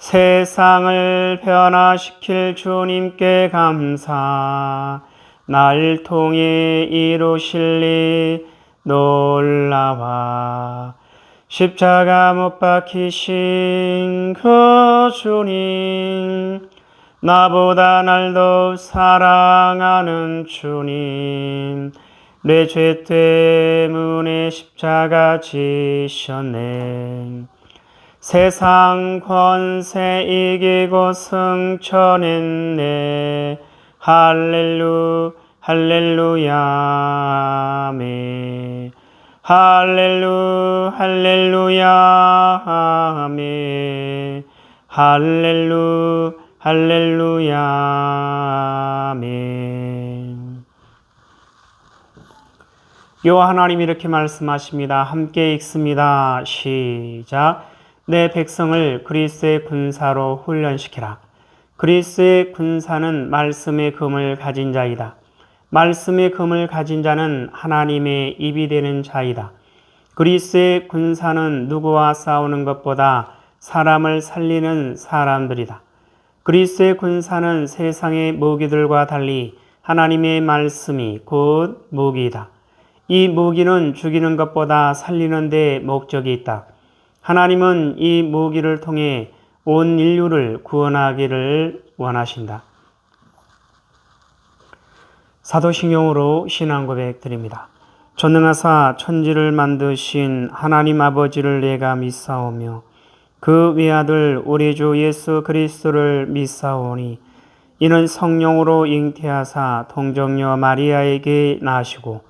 세상을 변화시킬 주님께 감사. 날 통해 이루실 일 놀라와. 십자가 못 박히신 그 주님 나보다 날 더 사랑하는 주님 내 죄 때문에 십자가 지셨네 세상 권세 이기고 승천했네 할렐루 할렐루야 아멘 할렐루 할렐루야 아멘 할렐루 할렐루야 아멘 요 하나님 이렇게 말씀하십니다. 함께 읽습니다. 시작. 내 백성을 그리스의 군사로 훈련시키라. 그리스의 군사는 말씀의 금을 가진 자이다. 말씀의 금을 가진 자는 하나님의 입이 되는 자이다. 그리스의 군사는 누구와 싸우는 것보다 사람을 살리는 사람들이다. 그리스의 군사는 세상의 무기들과 달리 하나님의 말씀이 곧 무기이다. 이 무기는 죽이는 것보다 살리는 데 목적이 있다. 하나님은 이 무기를 통해 온 인류를 구원하기를 원하신다. 사도신경으로 신앙 고백 드립니다. 전능하사 천지를 만드신 하나님 아버지를 내가 믿사오며 그 외아들 우리 주 예수 그리스도를 믿사오니 이는 성령으로 잉태하사 동정녀 마리아에게 나시고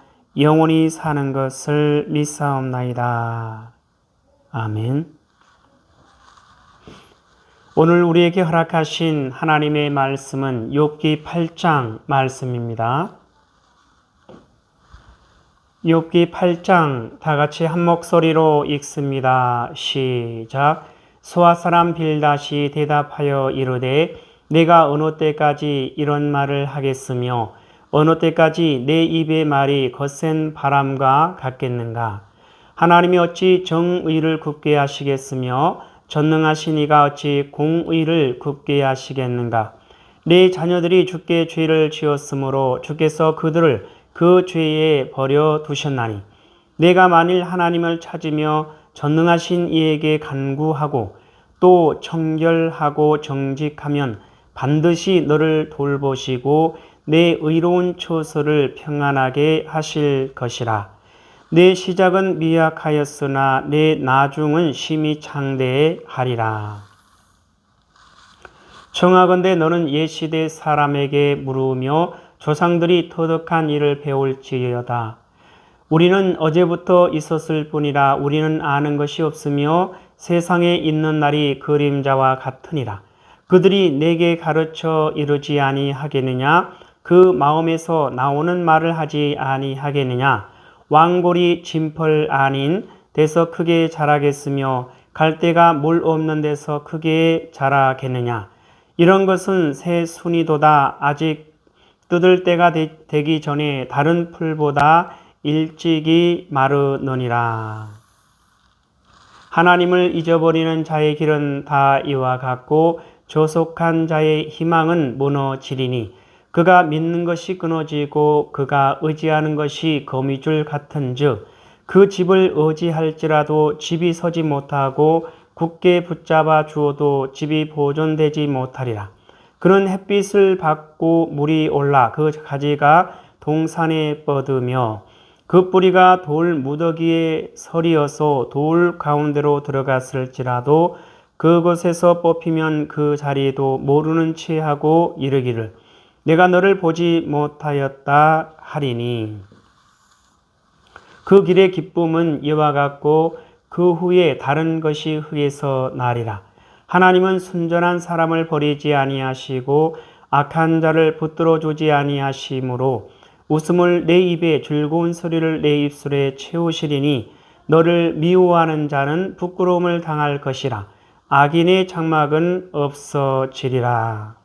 영원히 사는 것을 믿사옵나이다. 아멘. 오늘 우리에게 허락하신 하나님의 말씀은 욥기 8장 말씀입니다. 욥기 8장 다 같이 한 목소리로 읽습니다. 시작. 소아 사람 빌다시 대답하여 이르되 내가 어느 때까지 이런 말을 하겠으며 어느 때까지 내 입의 말이 거센 바람과 같겠는가? 하나님이 어찌 정의를 굳게 하시겠으며 전능하신 이가 어찌 공의를 굳게 하시겠는가? 내 자녀들이 주께 죄를 지었으므로 주께서 그들을 그 죄에 버려 두셨나니 내가 만일 하나님을 찾으며 전능하신 이에게 간구하고 또 청결하고 정직하면 반드시 너를 돌보시고 내 의로운 처소를 평안하게 하실 것이라. 내 시작은 미약하였으나 내 나중은 심히 창대하리라. 청하건대 너는 옛시대 사람에게 물으며 조상들이 터득한 일을 배울지어다. 우리는 어제부터 있었을 뿐이라 우리는 아는 것이 없으며 세상에 있는 날이 그림자와 같으니라. 그들이 내게 가르쳐 이르지 아니하겠느냐? 그 마음에서 나오는 말을 하지 아니하겠느냐? 왕골이 진펄 아닌 데서 크게 자라겠으며 갈대가 물 없는 데서 크게 자라겠느냐? 이런 것은 새 순이도다. 아직 뜯을 때가 되, 기 전에 다른 풀보다 일찍이 마르느니라. 하나님을 잊어버리는 자의 길은 다 이와 같고 조속한 자의 희망은 무너지리니 그가 믿는 것이 끊어지고 그가 의지하는 것이 거미줄 같은즉 그 집을 의지할지라도 집이 서지 못하고 굳게 붙잡아 주어도 집이 보존되지 못하리라. 그는 햇빛을 받고 물이 올라 그 가지가 동산에 뻗으며 그 뿌리가 돌 무더기에 서리어서 돌 가운데로 들어갔을지라도 그곳에서 뽑히면 그 자리에도 모르는 채 하고 이르기를 내가 너를 보지 못하였다 하리니. 그 길의 기쁨은 이와 같고 그 후에 다른 것이 흙에서 나리라. 하나님은 순전한 사람을 버리지 아니하시고 악한 자를 붙들어 주지 아니하시므로 웃음을 내 입에 즐거운 소리를 내 입술에 채우시리니 너를 미워하는 자는 부끄러움을 당할 것이라. 악인의 장막은 없어지리라.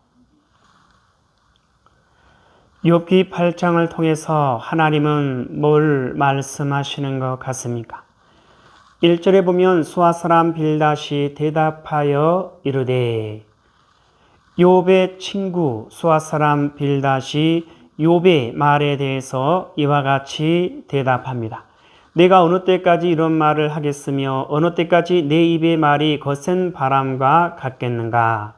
욥기 8장을 통해서 하나님은 뭘 말씀하시는 것 같습니까? 1절에 보면 수아 사람 빌다시 대답하여 이르되 욥의 친구 수아 사람 빌다시 욥의 말에 대해서 이와 같이 대답합니다. 내가 어느 때까지 이런 말을 하겠으며 어느 때까지 내 입의 말이 거센 바람과 같겠는가?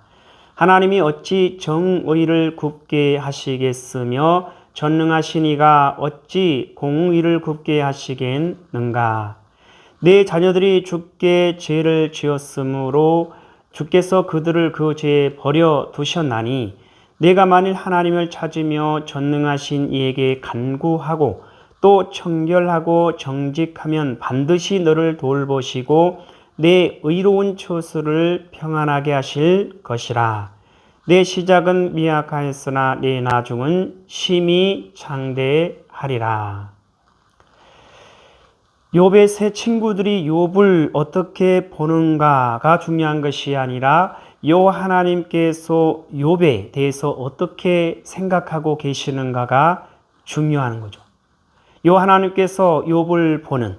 하나님이 어찌 정의를 굽게 하시겠으며 전능하신 이가 어찌 공의를 굽게 하시겠는가? 내 자녀들이 죽게 죄를 지었으므로 주께서 그들을 그 죄에 버려 두셨나니 내가 만일 하나님을 찾으며 전능하신 이에게 간구하고 또 청결하고 정직하면 반드시 너를 돌보시고 내 의로운 처수를 평안하게 하실 것이라. 내 시작은 미약하였으나 내 나중은 심히 창대하리라. 욥의 세 친구들이 욥을 어떻게 보는가가 중요한 것이 아니라 요 하나님께서 욥에 대해서 어떻게 생각하고 계시는가가 중요한 거죠. 요 하나님께서 욥을 보는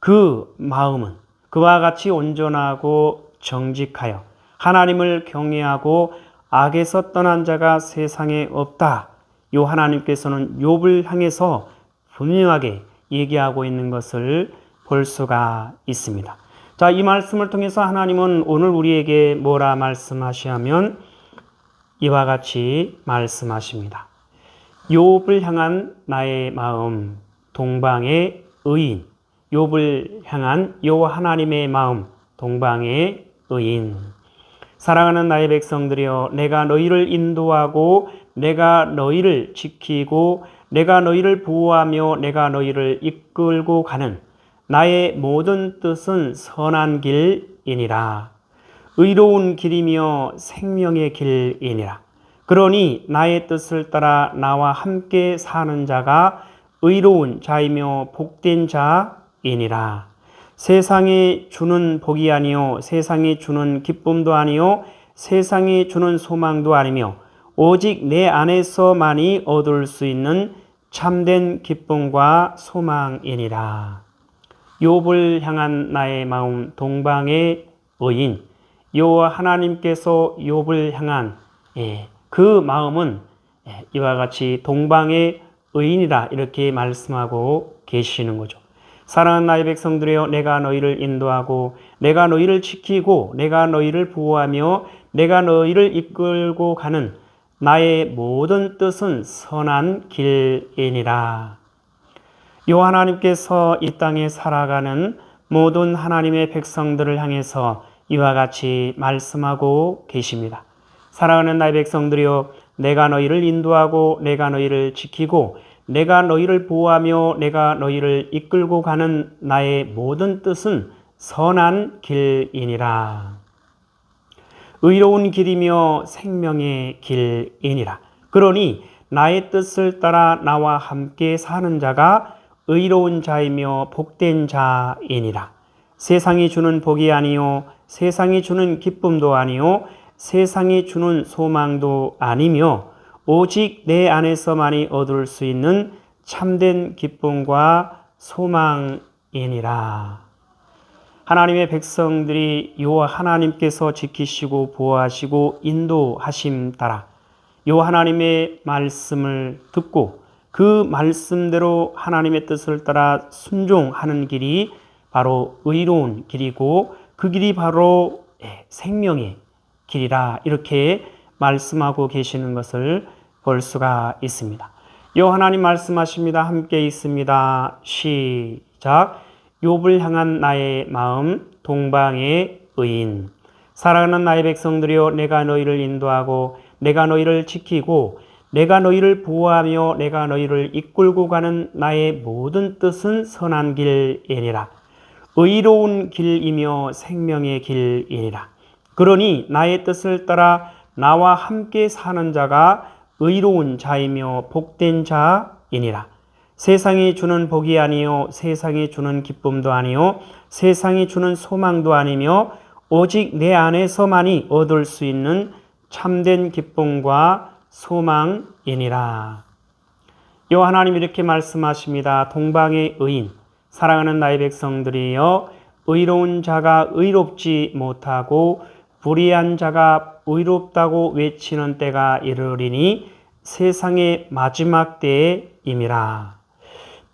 그 마음은 그와 같이 온전하고 정직하여 하나님을 경외하고 악에서 떠난 자가 세상에 없다. 요 하나님께서는 욥을 향해서 분명하게 얘기하고 있는 것을 볼 수가 있습니다. 자, 이 말씀을 통해서 하나님은 오늘 우리에게 뭐라 말씀하시냐면 이와 같이 말씀하십니다. 욥을 향한 나의 마음, 동방의 의인, 욥을 향한 요 하나님의 마음, 동방의 의인. 사랑하는 나의 백성들이여, 내가 너희를 인도하고, 내가 너희를 지키고, 내가 너희를 보호하며, 내가 너희를 이끌고 가는 나의 모든 뜻은 선한 길이니라. 의로운 길이며 생명의 길이니라. 그러니 나의 뜻을 따라 나와 함께 사는 자가 의로운 자이며 복된 자 이니라. 세상이 주는 복이 아니요 세상이 주는 기쁨도 아니요 세상이 주는 소망도 아니며 오직 내 안에서만이 얻을 수 있는 참된 기쁨과 소망이니라. 욥을 향한 나의 마음 동방의 의인 요 하나님께서 욥을 향한 예, 그 마음은 예, 이와 같이 동방의 의인이다 이렇게 말씀하고 계시는 거죠. 사랑하는 나의 백성들이여 내가 너희를 인도하고 내가 너희를 지키고 내가 너희를 보호하며 내가 너희를 이끌고 가는 나의 모든 뜻은 선한 길이니라. 요 하나님께서 이 땅에 살아가는 모든 하나님의 백성들을 향해서 이와 같이 말씀하고 계십니다. 사랑하는 나의 백성들이여 내가 너희를 인도하고 내가 너희를 지키고 내가 너희를 보호하며 내가 너희를 이끌고 가는 나의 모든 뜻은 선한 길이니라. 의로운 길이며 생명의 길이니라. 그러니 나의 뜻을 따라 나와 함께 사는 자가 의로운 자이며 복된 자이니라. 세상이 주는 복이 아니요 세상이 주는 기쁨도 아니요 세상이 주는 소망도 아니며 오직 내 안에서만이 얻을 수 있는 참된 기쁨과 소망이니라. 하나님의 백성들이 요 하나님께서 지키시고 보호하시고 인도하심 따라 요 하나님의 말씀을 듣고 그 말씀대로 하나님의 뜻을 따라 순종하는 길이 바로 의로운 길이고 그 길이 바로 예, 생명의 길이라 이렇게 말씀하고 계시는 것을 볼 수가 있습니다. 요 하나님 말씀하십니다. 함께 있습니다. 시작. 욥을 향한 나의 마음 동방의 의인 사랑하는 나의 백성들이여 내가 너희를 인도하고 내가 너희를 지키고 내가 너희를 보호하며 내가 너희를 이끌고 가는 나의 모든 뜻은 선한 길이니라 의로운 길이며 생명의 길이니라 그러니 나의 뜻을 따라 나와 함께 사는 자가 의로운 자이며 복된 자이니라 세상이 주는 복이 아니요 세상이 주는 기쁨도 아니요 세상이 주는 소망도 아니며 오직 내 안에서만이 얻을 수 있는 참된 기쁨과 소망이니라. 요 하나님 이렇게 말씀하십니다. 동방의 의인 사랑하는 나의 백성들이여 의로운 자가 의롭지 못하고 불의한 자가 의롭다고 외치는 때가 이르리니 세상의 마지막 때에 임이라.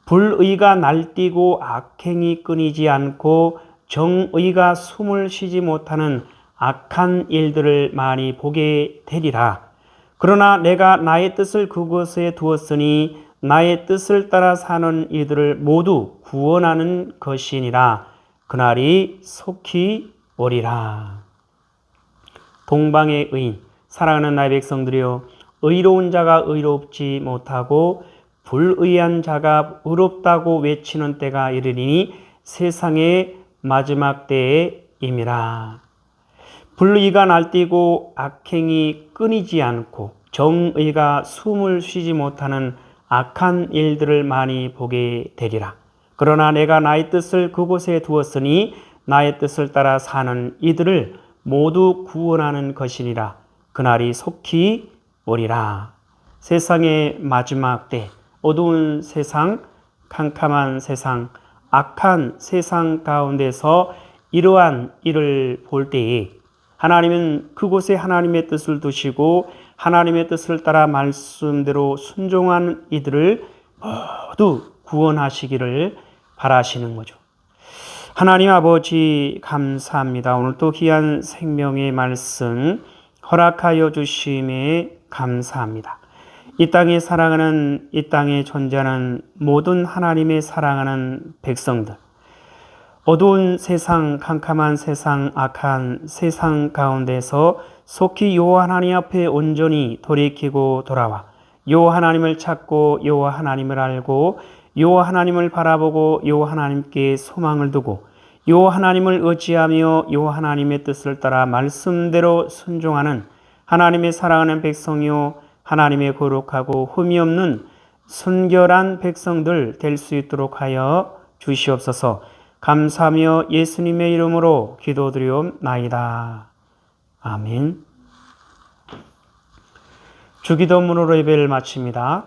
불의가 날뛰고 악행이 끊이지 않고 정의가 숨을 쉬지 못하는 악한 일들을 많이 보게 되리라. 그러나 내가 나의 뜻을 그곳에 두었으니 나의 뜻을 따라 사는 이들을 모두 구원하는 것이니라. 그날이 속히 오리라. 동방의 의인, 사랑하는 나의 백성들이여, 의로운 자가 의롭지 못하고 불의한 자가 의롭다고 외치는 때가 이르리니 세상의 마지막 때에 임이라. 불의가 날뛰고 악행이 끊이지 않고 정의가 숨을 쉬지 못하는 악한 일들을 많이 보게 되리라. 그러나 내가 나의 뜻을 그곳에 두었으니 나의 뜻을 따라 사는 이들을 모두 구원하는 것이니라. 그날이 속히 오리라. 세상의 마지막 때 어두운 세상, 캄캄한 세상, 악한 세상 가운데서 이러한 일을 볼 때에 하나님은 그곳에 하나님의 뜻을 두시고 하나님의 뜻을 따라 말씀대로 순종한 이들을 모두 구원하시기를 바라시는 거죠. 하나님 아버지 감사합니다. 오늘 또 귀한 생명의 말씀 허락하여 주심에 감사합니다. 이 땅에 사랑하는 이 땅에 존재하는 모든 하나님의 사랑하는 백성들 어두운 세상 캄캄한 세상 악한 세상 가운데서 속히 요 하나님 앞에 온전히 돌이키고 돌아와 요 하나님을 찾고 요 하나님을 알고 요 하나님을 바라보고 요 하나님께 소망을 두고 요 하나님을 의지하며 요 하나님의 뜻을 따라 말씀대로 순종하는 하나님의 사랑하는 백성이요 하나님의 거룩하고 흠이 없는 순결한 백성들 될 수 있도록 하여 주시옵소서. 감사하며 예수님의 이름으로 기도드리옵나이다. 아멘. 주기도문으로 예배를 마칩니다.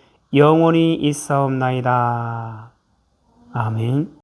영원히 있사옵나이다. 아멘